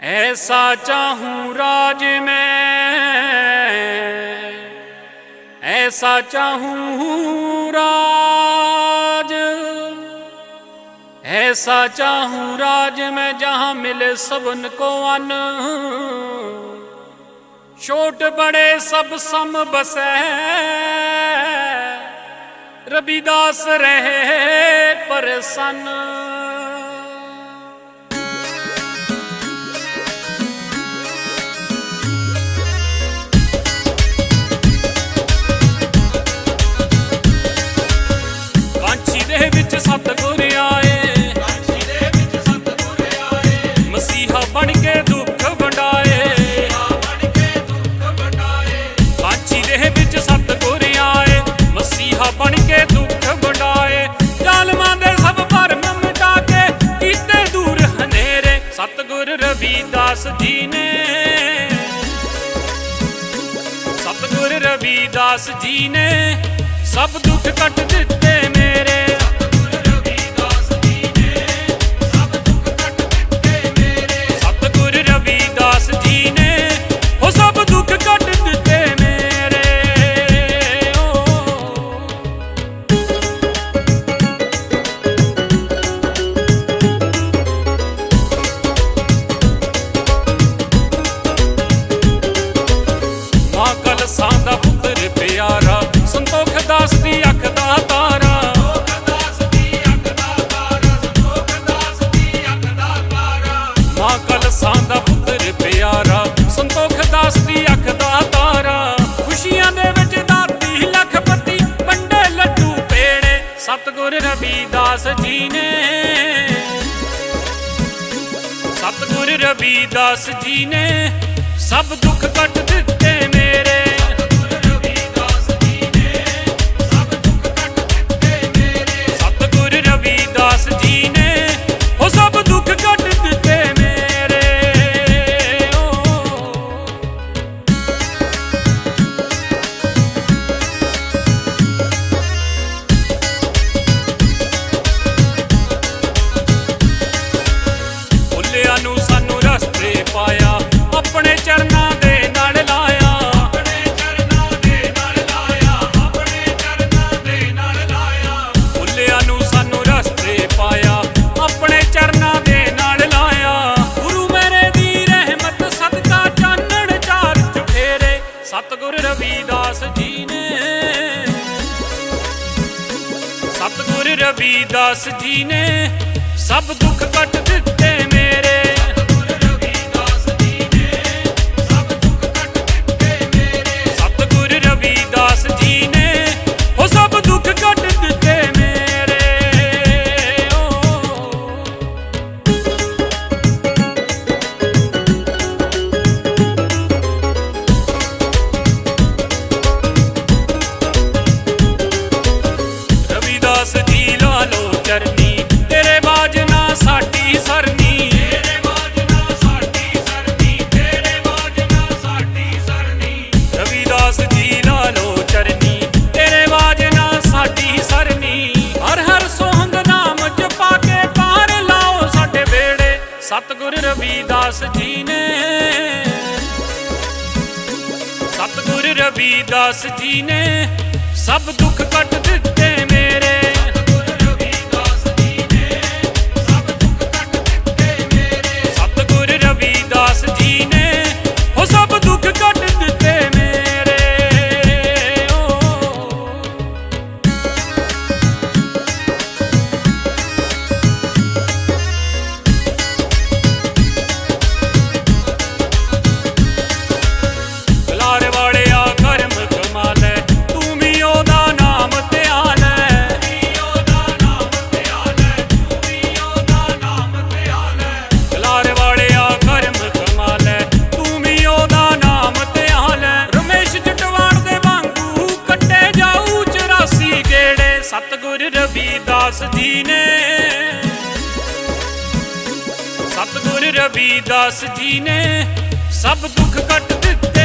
ਐਸਾ ਚਾਹੂੰ ਰਾਜ ਮੈਂ। ਐਸਾ ਚਾਹੂੰ ਰਾਜ। ਐਸਾ ਚਾਹੂੰ ਰਾਜ ਮੈਂ ਜਹਾਂ ਮਿਲੇ ਸਭਨ ਕੋ ਅਨ। ਛੋਟ ਬੜੇ ਸਭ ਸਮ ਬਸੈ। ਰਬੀਦਾਸ ਰਹੇ ਪਰਸਨ। ਵਿੱਚ ਸਤਗੁਰ ਮਸੀਹਾ ਬਣ ਕੇ ਆਏ। ਮਸੀਹਾ ਬਣ ਕੇ ਸਭ ਭਰਮ ਕੇ ਦੂਰ ਹਨੇਰੇ। ਸਤਗੁਰ ਰਵੀਦਾਸ ਜੀ ਨੇ। ਸਤਗੁਰ ਰਵੀਦਾਸ ਜੀ ਨੇ। ਸਭ ਦੁੱਖ ਕੱਟ ਦਿੱਤੇ ਦਾਸ ਜੀ ਨੇ ਸਤਗੁਰ ਰਵੀ ਦਾਸ ਜੀ ਨੇ ਸਭ ਦੁੱਖ ਕੱਟ ਕਬੀਦਾਸ ਜੀ ਨੇ ਸਭ ਦੁੱਖ ਕੱਟ ਦਿੱਤੇ। ਸਤਗੁਰ ਰਵੀਦਾਸ ਜੀ ਨੇ। ਸਤਗੁਰ ਰਵੀਦਾਸ ਜੀ ਨੇ ਸਭ ਦੁੱਖ ਕੱਟ ਦਿੱਤੇ। ਸਤਗੁਰ ਰਵੀਦਾਸ ਜੀ ਨੇ। ਸਤਗੁਰ ਰਵੀਦਾਸ ਜੀ ਨੇ ਸਭ ਦੁੱਖ ਕੱਟ ਦਿੱਤੇ।